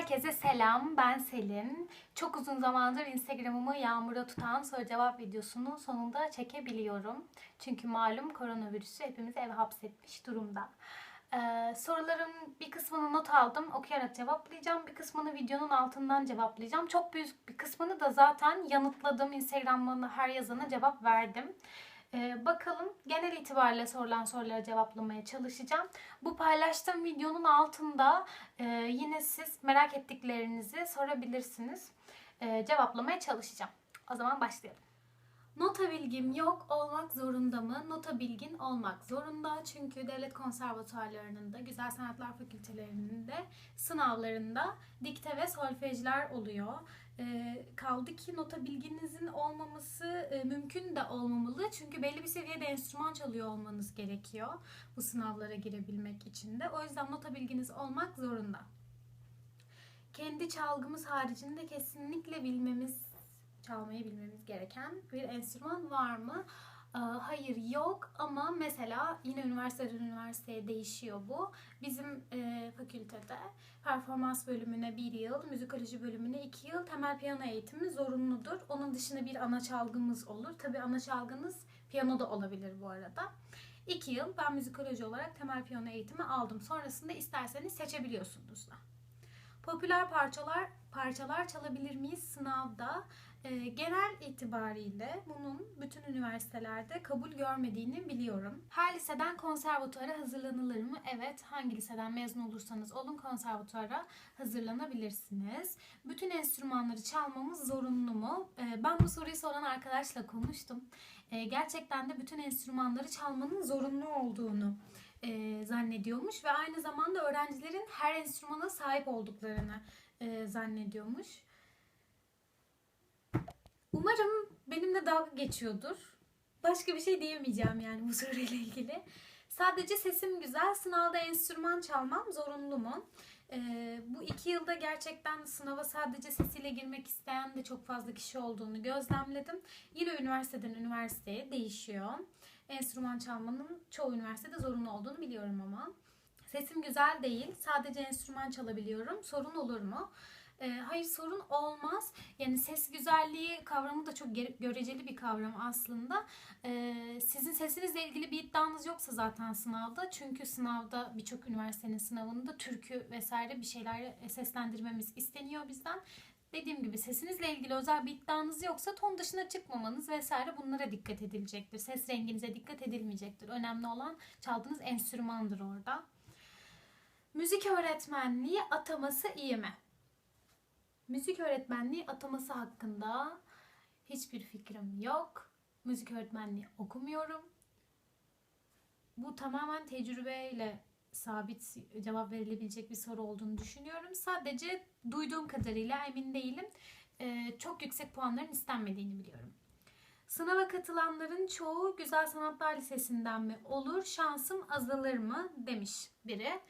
Herkese selam, ben Selin. Çok uzun zamandır Instagram'ımı yağmura tutan soru cevap videosunu sonunda çekebiliyorum. Çünkü malum koronavirüsü hepimizi eve hapsetmiş durumda. Ee, soruların bir kısmını not aldım, okuyarak cevaplayacağım. Bir kısmını videonun altından cevaplayacağım. Çok büyük bir kısmını da zaten yanıtladım. Instagram'dan her yazana cevap verdim. Ee, bakalım genel itibariyle sorulan sorulara cevaplamaya çalışacağım. Bu paylaştığım videonun altında e, yine siz merak ettiklerinizi sorabilirsiniz. E, cevaplamaya çalışacağım. O zaman başlayalım. Nota bilgim yok olmak zorunda mı? Nota bilgin olmak zorunda. Çünkü devlet konservatuarlarının da güzel sanatlar fakültelerinin de sınavlarında dikte ve solfejler oluyor. Ee, kaldı ki nota bilginizin olmaması e, mümkün de olmamalı. Çünkü belli bir seviyede enstrüman çalıyor olmanız gerekiyor bu sınavlara girebilmek için de. O yüzden nota bilginiz olmak zorunda. Kendi çalgımız haricinde kesinlikle bilmemiz, çalmayı bilmemiz gereken bir enstrüman var mı? Hayır yok ama mesela yine üniversiteden üniversiteye değişiyor bu. Bizim e, fakültede performans bölümüne bir yıl, müzikoloji bölümüne iki yıl temel piyano eğitimi zorunludur. Onun dışında bir ana çalgımız olur. Tabii ana çalgınız piyano da olabilir bu arada. İki yıl ben müzikoloji olarak temel piyano eğitimi aldım. Sonrasında isterseniz seçebiliyorsunuz da. Popüler parçalar parçalar çalabilir miyiz sınavda? Ee, genel itibariyle bunun bütün üniversitelerde kabul görmediğini biliyorum. Her liseden konservatuara hazırlanılır mı? Evet. Hangi liseden mezun olursanız olun konservatuara hazırlanabilirsiniz. Bütün enstrümanları çalmamız zorunlu mu? Ee, ben bu soruyu soran arkadaşla konuştum. Ee, gerçekten de bütün enstrümanları çalmanın zorunlu olduğunu e, zannediyormuş ve aynı zamanda öğrencilerin her enstrümana sahip olduklarını e, zannediyormuş. Umarım benimle dalga geçiyordur. Başka bir şey diyemeyeceğim yani bu soruyla ilgili. Sadece sesim güzel, sınavda enstrüman çalmam zorunlu mu? Ee, bu iki yılda gerçekten sınava sadece sesiyle girmek isteyen de çok fazla kişi olduğunu gözlemledim. Yine üniversiteden üniversiteye değişiyor. Enstrüman çalmanın çoğu üniversitede zorunlu olduğunu biliyorum ama. Sesim güzel değil, sadece enstrüman çalabiliyorum. Sorun olur mu? Ee, hayır sorun olmaz. Yani ses güzelliği kavramı da çok göreceli bir kavram aslında. Ee, sizin sesinizle ilgili bir iddianız yoksa zaten sınavda. Çünkü sınavda birçok üniversitenin sınavında türkü vesaire bir şeyler seslendirmemiz isteniyor bizden. Dediğim gibi sesinizle ilgili özel bir iddianız yoksa ton dışına çıkmamanız vesaire bunlara dikkat edilecektir. Ses renginize dikkat edilmeyecektir. Önemli olan çaldığınız enstrümandır orada. Müzik öğretmenliği ataması iyi mi? Müzik öğretmenliği ataması hakkında hiçbir fikrim yok. Müzik öğretmenliği okumuyorum. Bu tamamen tecrübeyle sabit cevap verilebilecek bir soru olduğunu düşünüyorum. Sadece duyduğum kadarıyla emin değilim. Ee, çok yüksek puanların istenmediğini biliyorum. Sınava katılanların çoğu Güzel Sanatlar Lisesi'nden mi olur, şansım azalır mı demiş biri.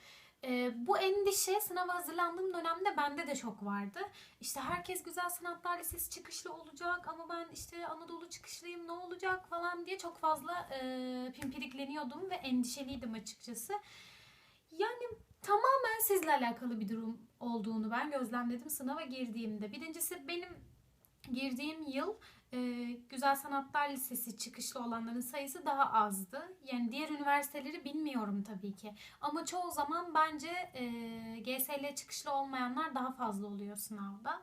Ee, bu endişe sınava hazırlandığım dönemde bende de çok vardı. İşte herkes Güzel Sanatlar Lisesi çıkışlı olacak ama ben işte Anadolu çıkışlıyım ne olacak falan diye çok fazla e, pimpirikleniyordum ve endişeliydim açıkçası. Yani tamamen sizle alakalı bir durum olduğunu ben gözlemledim sınava girdiğimde. Birincisi benim girdiğim yıl e, Güzel Sanatlar Lisesi çıkışlı olanların sayısı daha azdı. Yani diğer üniversiteleri bilmiyorum tabii ki. Ama çoğu zaman bence e, GSL çıkışlı olmayanlar daha fazla oluyor sınavda.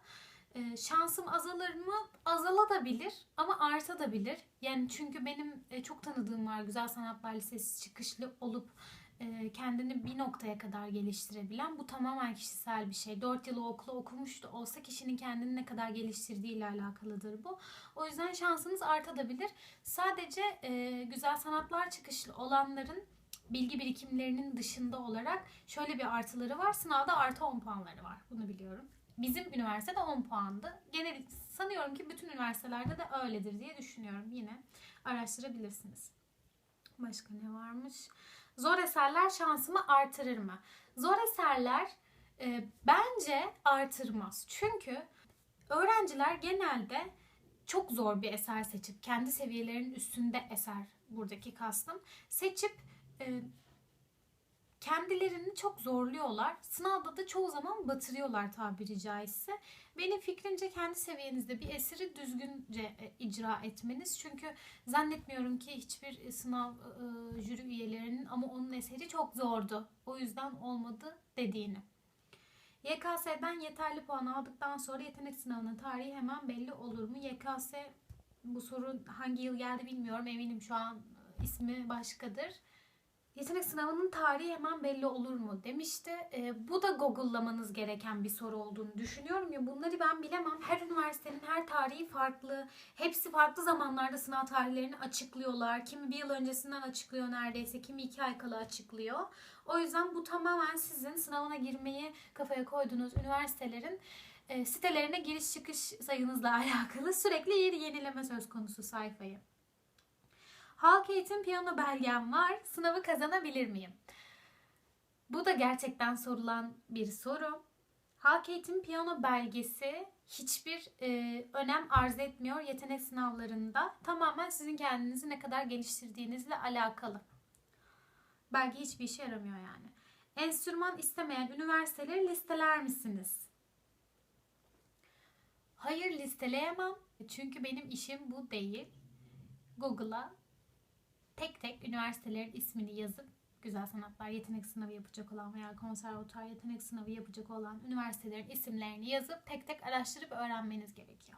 E, şansım azalır mı? Azalabilir ama artabilir. Yani çünkü benim e, çok tanıdığım var Güzel Sanatlar Lisesi çıkışlı olup kendini bir noktaya kadar geliştirebilen. Bu tamamen kişisel bir şey. 4 yıl okulu okumuş da olsa kişinin kendini ne kadar geliştirdiği ile alakalıdır bu. O yüzden şansınız artabilir. Sadece e, güzel sanatlar çıkışlı olanların bilgi birikimlerinin dışında olarak şöyle bir artıları var. Sınavda artı 10 puanları var. Bunu biliyorum. Bizim üniversitede 10 puandı. Genel sanıyorum ki bütün üniversitelerde de öyledir diye düşünüyorum. Yine araştırabilirsiniz. Başka ne varmış? Zor eserler şansımı artırır mı? Zor eserler e, bence artırmaz. Çünkü öğrenciler genelde çok zor bir eser seçip kendi seviyelerinin üstünde eser buradaki kastım seçip e, kendilerini çok zorluyorlar. Sınavda da çoğu zaman batırıyorlar tabiri caizse. Benim fikrimce kendi seviyenizde bir eseri düzgünce e, icra etmeniz. Çünkü zannetmiyorum ki hiçbir sınav e, jüri üyelerinin ama onun eseri çok zordu. O yüzden olmadı dediğini. YKS'den yeterli puan aldıktan sonra yetenek sınavının tarihi hemen belli olur mu? YKS bu soru hangi yıl geldi bilmiyorum. Eminim şu an ismi başkadır. Yetenek sınavının tarihi hemen belli olur mu demişti. E, bu da Google'lamanız gereken bir soru olduğunu düşünüyorum ya bunları ben bilemem. Her üniversitenin her tarihi farklı. Hepsi farklı zamanlarda sınav tarihlerini açıklıyorlar. Kimi bir yıl öncesinden açıklıyor neredeyse. Kimi iki ay kala açıklıyor. O yüzden bu tamamen sizin sınavına girmeyi kafaya koyduğunuz üniversitelerin e, sitelerine giriş çıkış sayınızla alakalı sürekli yeni yenileme söz konusu sayfayı. Halk eğitim piyano belgem var. Sınavı kazanabilir miyim? Bu da gerçekten sorulan bir soru. Halk eğitim piyano belgesi hiçbir e, önem arz etmiyor yetenek sınavlarında. Tamamen sizin kendinizi ne kadar geliştirdiğinizle alakalı. Belge hiçbir işe yaramıyor yani. Enstrüman istemeyen üniversiteleri listeler misiniz? Hayır listeleyemem. Çünkü benim işim bu değil. Google'a tek tek üniversitelerin ismini yazıp güzel sanatlar yetenek sınavı yapacak olan veya konservatuar yetenek sınavı yapacak olan üniversitelerin isimlerini yazıp tek tek araştırıp öğrenmeniz gerekiyor.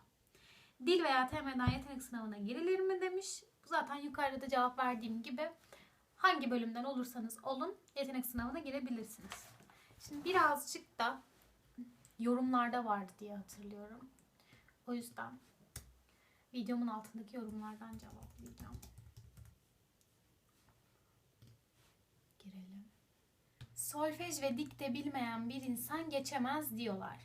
Dil veya TM'den yetenek sınavına girilir mi demiş. Zaten yukarıda cevap verdiğim gibi hangi bölümden olursanız olun yetenek sınavına girebilirsiniz. Şimdi birazcık da yorumlarda vardı diye hatırlıyorum. O yüzden videomun altındaki yorumlardan cevaplayacağım. Solfej ve dikte bilmeyen bir insan geçemez diyorlar.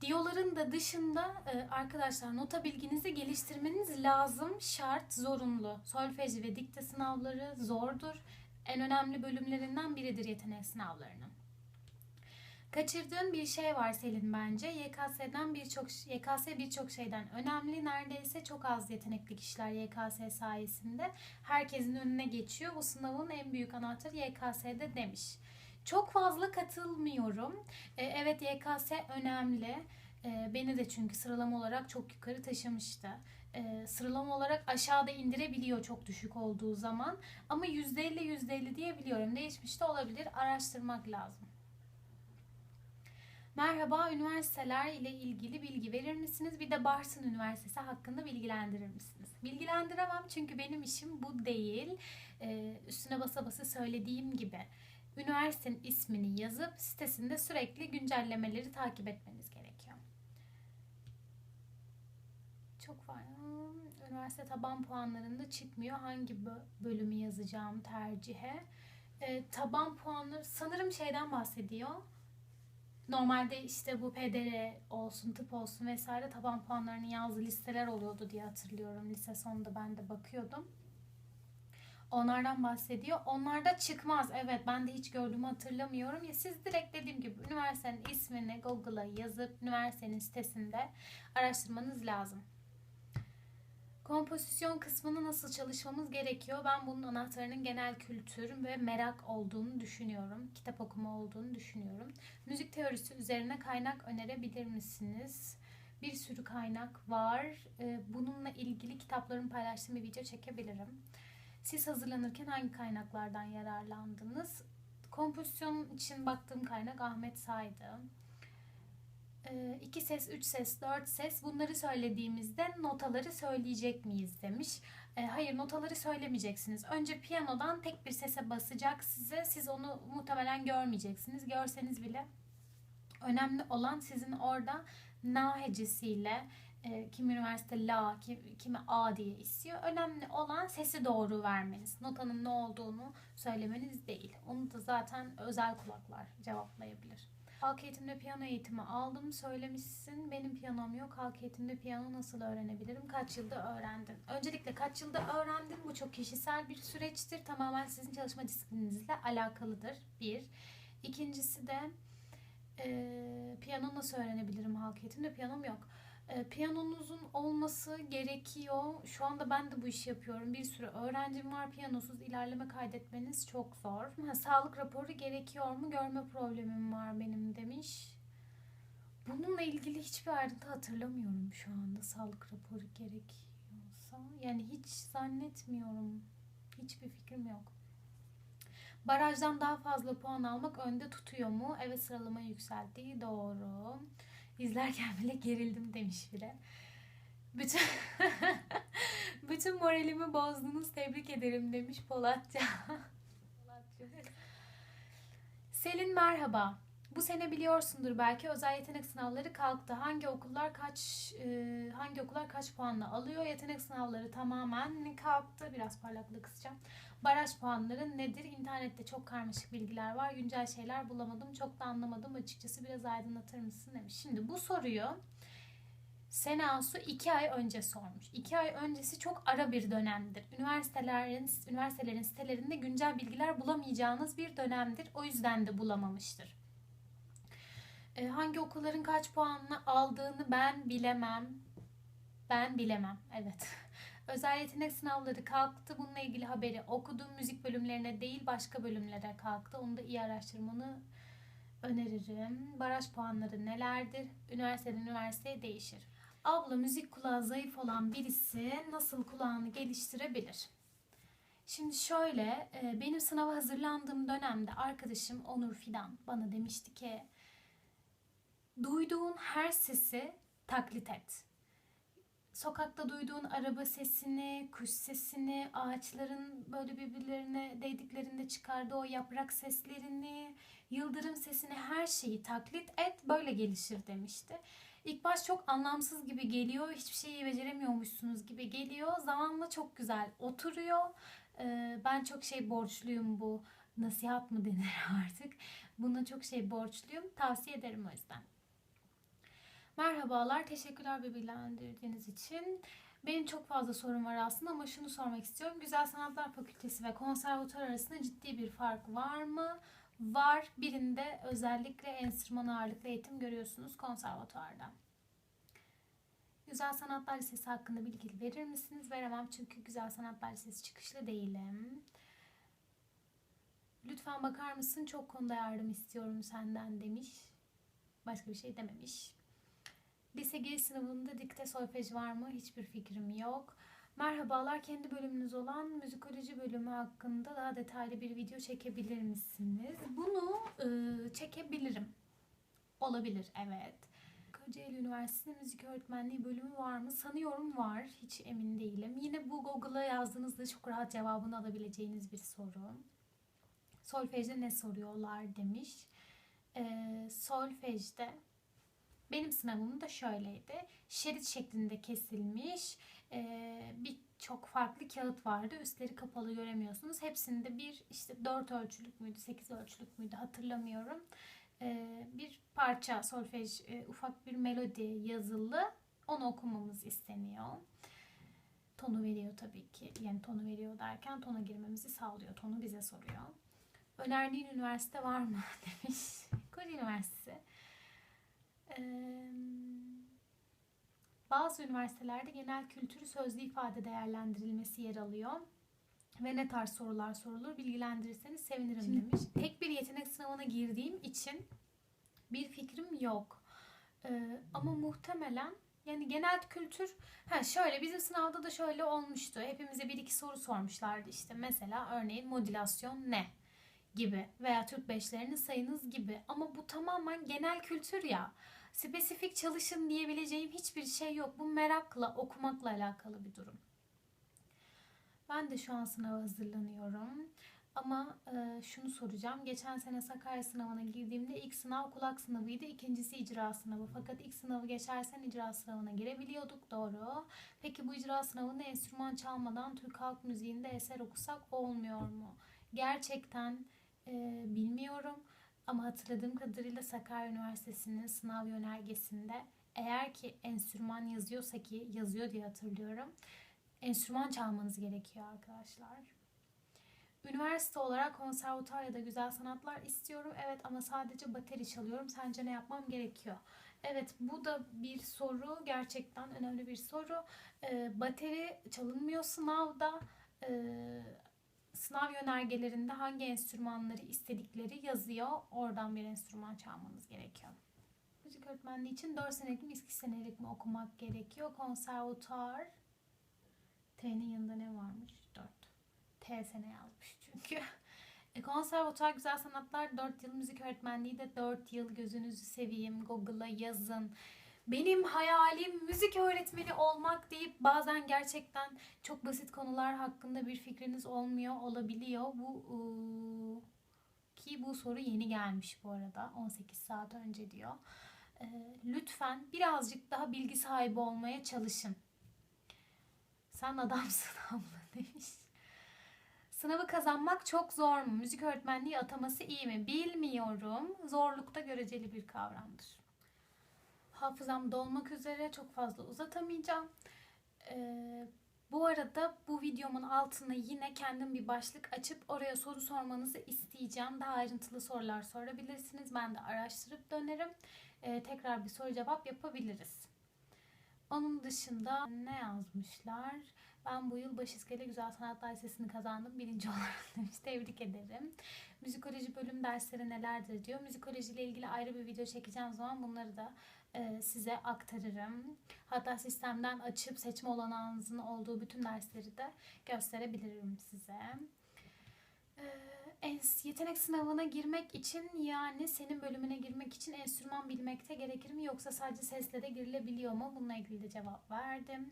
Diyoların da dışında e, arkadaşlar nota bilginizi geliştirmeniz lazım, şart, zorunlu. Solfej ve dikte sınavları zordur. En önemli bölümlerinden biridir yetenek sınavlarının. Kaçırdığın bir şey var Selin bence. YKS'den birçok YKS birçok şeyden önemli. Neredeyse çok az yetenekli kişiler YKS sayesinde herkesin önüne geçiyor. Bu sınavın en büyük anahtarı YKS'de demiş. Çok fazla katılmıyorum. E, evet YKS önemli. E, beni de çünkü sıralama olarak çok yukarı taşımıştı. E, sıralama olarak aşağıda indirebiliyor çok düşük olduğu zaman. Ama %50 %50 diyebiliyorum. Değişmiş de olabilir. Araştırmak lazım. Merhaba, üniversiteler ile ilgili bilgi verir misiniz? Bir de Bartın Üniversitesi hakkında bilgilendirir misiniz? Bilgilendiremem çünkü benim işim bu değil. Ee, üstüne basa basa söylediğim gibi üniversitenin ismini yazıp sitesinde sürekli güncellemeleri takip etmeniz gerekiyor. Çok var. Üniversite taban puanlarında çıkmıyor. Hangi bölümü yazacağım tercihe? Ee, taban puanı sanırım şeyden bahsediyor Normalde işte bu PDR olsun, tıp olsun vesaire taban puanlarını yazdığı listeler oluyordu diye hatırlıyorum. Lise sonunda ben de bakıyordum. Onlardan bahsediyor. Onlarda çıkmaz. Evet ben de hiç gördüğümü hatırlamıyorum. Ya siz direkt dediğim gibi üniversitenin ismini Google'a yazıp üniversitenin sitesinde araştırmanız lazım. Kompozisyon kısmını nasıl çalışmamız gerekiyor? Ben bunun anahtarının genel kültür ve merak olduğunu düşünüyorum. Kitap okuma olduğunu düşünüyorum. Müzik teorisi üzerine kaynak önerebilir misiniz? Bir sürü kaynak var. Ee, bununla ilgili kitapların paylaştığım bir video çekebilirim. Siz hazırlanırken hangi kaynaklardan yararlandınız? Kompozisyon için baktığım kaynak Ahmet Saydı. 2 ee, ses, 3 ses, 4 ses bunları söylediğimizde notaları söyleyecek miyiz demiş. E, hayır notaları söylemeyeceksiniz. Önce piyanodan tek bir sese basacak size. Siz onu muhtemelen görmeyeceksiniz. Görseniz bile önemli olan sizin orada na hecesiyle e, kim üniversite la, kim, kimi a diye istiyor. Önemli olan sesi doğru vermeniz. Notanın ne olduğunu söylemeniz değil. Onu da zaten özel kulaklar cevaplayabilir. Halk eğitimde piyano eğitimi aldım söylemişsin. Benim piyanom yok. Halk eğitimde piyano nasıl öğrenebilirim? Kaç yılda öğrendin? Öncelikle kaç yılda öğrendin? Bu çok kişisel bir süreçtir. Tamamen sizin çalışma disiplininizle alakalıdır. Bir. İkincisi de e, piyano nasıl öğrenebilirim halk eğitimde? Piyanom yok. E, piyanonuzun olması gerekiyor. Şu anda ben de bu işi yapıyorum. Bir sürü öğrencim var. Piyanosuz ilerleme kaydetmeniz çok zor. Ha, sağlık raporu gerekiyor mu? Görme problemim var benim demiş. Bununla ilgili hiçbir ayrıntı hatırlamıyorum şu anda. Sağlık raporu gerekiyorsa. Yani hiç zannetmiyorum. Hiçbir fikrim yok. Barajdan daha fazla puan almak önde tutuyor mu? Evet sıralama yükselttiği doğru. İzlerken bile gerildim demiş biri. Bütün bütün moralimi bozdunuz. Tebrik ederim demiş Polatça. Selin merhaba. Bu sene biliyorsundur belki özel yetenek sınavları kalktı. Hangi okullar kaç e, hangi okullar kaç puanla alıyor? Yetenek sınavları tamamen kalktı. Biraz parlaklığı kısacağım. Baraj puanları nedir? İnternette çok karmaşık bilgiler var. Güncel şeyler bulamadım. Çok da anlamadım açıkçası. Biraz aydınlatır mısın demiş. Şimdi bu soruyu Senasu iki ay önce sormuş. İki ay öncesi çok ara bir dönemdir. Üniversitelerin, üniversitelerin sitelerinde güncel bilgiler bulamayacağınız bir dönemdir. O yüzden de bulamamıştır. E, hangi okulların kaç puanla aldığını ben bilemem. Ben bilemem. Evet. Özel yetenek sınavları kalktı. Bununla ilgili haberi okudum. Müzik bölümlerine değil başka bölümlere kalktı. Onu da iyi araştırmanı öneririm. Baraj puanları nelerdir? Üniversiteden üniversiteye değişir. Abla müzik kulağı zayıf olan birisi nasıl kulağını geliştirebilir? Şimdi şöyle, e, benim sınava hazırlandığım dönemde arkadaşım Onur Fidan bana demişti ki duyduğun her sesi taklit et. Sokakta duyduğun araba sesini, kuş sesini, ağaçların böyle birbirlerine değdiklerinde çıkardığı o yaprak seslerini, yıldırım sesini her şeyi taklit et böyle gelişir demişti. İlk baş çok anlamsız gibi geliyor, hiçbir şeyi beceremiyormuşsunuz gibi geliyor. Zamanla çok güzel oturuyor. Ee, ben çok şey borçluyum bu nasihat mı denir artık. Buna çok şey borçluyum. Tavsiye ederim o yüzden. Merhabalar, teşekkürler bir bilgilendirdiğiniz için. Benim çok fazla sorum var aslında ama şunu sormak istiyorum. Güzel Sanatlar Fakültesi ve konservatuar arasında ciddi bir fark var mı? Var. Birinde özellikle enstrüman ağırlıklı eğitim görüyorsunuz konservatuarda. Güzel Sanatlar Lisesi hakkında bilgi verir misiniz? Veremem çünkü Güzel Sanatlar Lisesi çıkışlı değilim. Lütfen bakar mısın? Çok konuda yardım istiyorum senden demiş. Başka bir şey dememiş. Lise giriş sınavında dikte solfej var mı? Hiçbir fikrim yok. Merhabalar, kendi bölümünüz olan müzikoloji bölümü hakkında daha detaylı bir video çekebilir misiniz? Bunu e, çekebilirim. Olabilir, evet. Kocaeli Üniversitesi Müzik Öğretmenliği bölümü var mı? Sanıyorum var. Hiç emin değilim. Yine bu Google'a yazdığınızda çok rahat cevabını alabileceğiniz bir soru. Solfejde ne soruyorlar demiş. E, solfejde benim sınavım da şöyleydi. Şerit şeklinde kesilmiş e, birçok farklı kağıt vardı. Üstleri kapalı göremiyorsunuz. Hepsinde bir işte 4 ölçülük müydü, 8 ölçülük müydü hatırlamıyorum. E, bir parça solfej, e, ufak bir melodi yazılı. Onu okumamız isteniyor. Tonu veriyor tabii ki. Yani tonu veriyor derken tona girmemizi sağlıyor. Tonu bize soruyor. Önerdiğin üniversite var mı demiş. Kocaeli Üniversitesi. Bazı üniversitelerde genel kültürü sözlü ifade değerlendirilmesi yer alıyor. Ve ne tarz sorular sorulur bilgilendirirseniz sevinirim Şimdi, demiş. Tek bir yetenek sınavına girdiğim için bir fikrim yok. Ee, ama muhtemelen yani genel kültür ha şöyle bizim sınavda da şöyle olmuştu. Hepimize bir iki soru sormuşlardı işte. Mesela örneğin modülasyon ne? gibi veya Türk beşlerini sayınız gibi. Ama bu tamamen genel kültür ya spesifik çalışın diyebileceğim hiçbir şey yok. Bu merakla, okumakla alakalı bir durum. Ben de şu an sınava hazırlanıyorum. Ama e, şunu soracağım. Geçen sene Sakarya sınavına girdiğimde ilk sınav kulak sınavıydı. ikincisi icra sınavı. Fakat ilk sınavı geçersen icra sınavına girebiliyorduk. Doğru. Peki bu icra sınavında enstrüman çalmadan Türk halk müziğinde eser okusak olmuyor mu? Gerçekten e, bilmiyorum. Ama hatırladığım kadarıyla Sakarya Üniversitesi'nin sınav yönergesinde eğer ki enstrüman yazıyorsa ki yazıyor diye hatırlıyorum. Enstrüman çalmanız gerekiyor arkadaşlar. Üniversite olarak konservatuar ya da güzel sanatlar istiyorum. Evet ama sadece bateri çalıyorum. Sence ne yapmam gerekiyor? Evet bu da bir soru. Gerçekten önemli bir soru. Ee, bateri çalınmıyor sınavda. Ee, sınav yönergelerinde hangi enstrümanları istedikleri yazıyor. Oradan bir enstrüman çalmanız gerekiyor. Müzik öğretmenliği için 4 senelik mi 2 senelik mi okumak gerekiyor? Konservatuar. T'nin yanında ne varmış? 4. T sene yazmış çünkü. E, konservatuar güzel sanatlar 4 yıl müzik öğretmenliği de 4 yıl gözünüzü seveyim Google'a yazın. Benim hayalim müzik öğretmeni olmak deyip bazen gerçekten çok basit konular hakkında bir fikriniz olmuyor olabiliyor. Bu ıı, ki bu soru yeni gelmiş bu arada 18 saat önce diyor. E, lütfen birazcık daha bilgi sahibi olmaya çalışın. Sen adamsın abla demiş. Sınavı kazanmak çok zor mu? Müzik öğretmenliği ataması iyi mi? Bilmiyorum. Zorlukta göreceli bir kavramdır. Hafızam dolmak üzere çok fazla uzatamayacağım. Ee, bu arada bu videomun altına yine kendim bir başlık açıp oraya soru sormanızı isteyeceğim. Daha ayrıntılı sorular sorabilirsiniz. Ben de araştırıp dönerim. Ee, tekrar bir soru cevap yapabiliriz. Onun dışında ne yazmışlar? Ben bu yıl Başiskele Güzel Sanatlar Lisesi'ni kazandım. Birinci olarak demiş. Tebrik ederim. Müzikoloji bölüm dersleri nelerdir diyor. Müzikoloji ile ilgili ayrı bir video çekeceğim zaman bunları da e, size aktarırım. Hatta sistemden açıp seçme olanağınızın olduğu bütün dersleri de gösterebilirim size. Ens- yetenek sınavına girmek için yani senin bölümüne girmek için enstrüman bilmekte gerekir mi yoksa sadece sesle de girilebiliyor mu? Bununla ilgili de cevap verdim.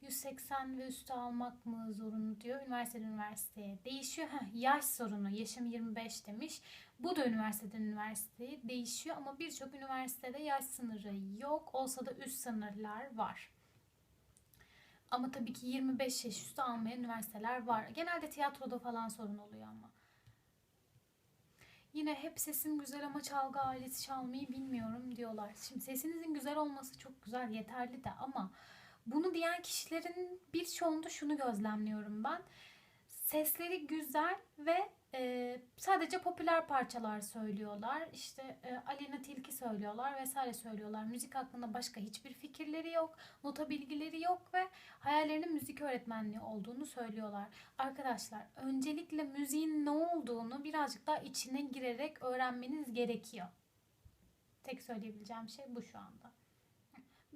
180 ve üstü almak mı zorunlu diyor. Üniversiteden üniversiteye değişiyor. Heh, yaş sorunu. Yaşım 25 demiş. Bu da üniversiteden üniversiteye değişiyor ama birçok üniversitede yaş sınırı yok. Olsa da üst sınırlar var. Ama tabii ki 25 yaş üstü almayan üniversiteler var. Genelde tiyatroda falan sorun oluyor ama. Yine hep sesim güzel ama çalgı aleti çalmayı bilmiyorum diyorlar. Şimdi sesinizin güzel olması çok güzel, yeterli de ama bunu diyen kişilerin birçoğunda şunu gözlemliyorum ben. Sesleri güzel ve e, sadece popüler parçalar söylüyorlar. İşte e, Aleyna Tilki söylüyorlar vesaire söylüyorlar. Müzik hakkında başka hiçbir fikirleri yok. Nota bilgileri yok ve hayallerinin müzik öğretmenliği olduğunu söylüyorlar. Arkadaşlar öncelikle müziğin ne olduğunu birazcık daha içine girerek öğrenmeniz gerekiyor. Tek söyleyebileceğim şey bu şu anda.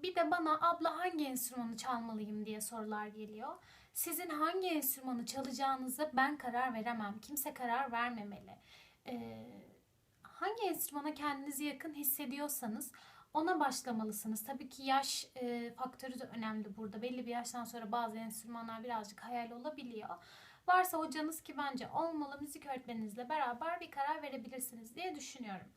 Bir de bana abla hangi enstrümanı çalmalıyım diye sorular geliyor. Sizin hangi enstrümanı çalacağınızı ben karar veremem. Kimse karar vermemeli. Ee, hangi enstrümana kendinizi yakın hissediyorsanız ona başlamalısınız. Tabii ki yaş e, faktörü de önemli burada. Belli bir yaştan sonra bazı enstrümanlar birazcık hayal olabiliyor. Varsa hocanız ki bence olmalı müzik öğretmeninizle beraber bir karar verebilirsiniz diye düşünüyorum.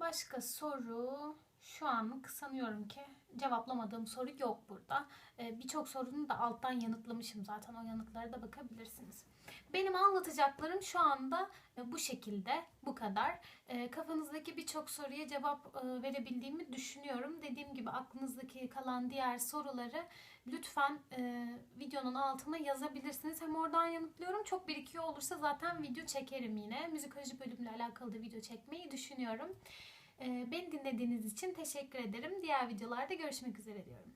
Başka soru şu anlık sanıyorum ki cevaplamadığım soru yok burada. Ee, Birçok sorunu da alttan yanıtlamışım zaten. O yanıtlara da bakabilirsiniz. Benim anlatacaklarım şu anda e, bu şekilde, bu kadar. E, Kafanızdaki birçok soruya cevap e, verebildiğimi düşünüyorum. Dediğim gibi aklınızdaki kalan diğer soruları lütfen e, videonun altına yazabilirsiniz. Hem oradan yanıtlıyorum. Çok birikiyor olursa zaten video çekerim yine. Müzikoloji bölümüyle alakalı da video çekmeyi düşünüyorum. Ee, Beni dinlediğiniz için teşekkür ederim. Diğer videolarda görüşmek üzere diyorum.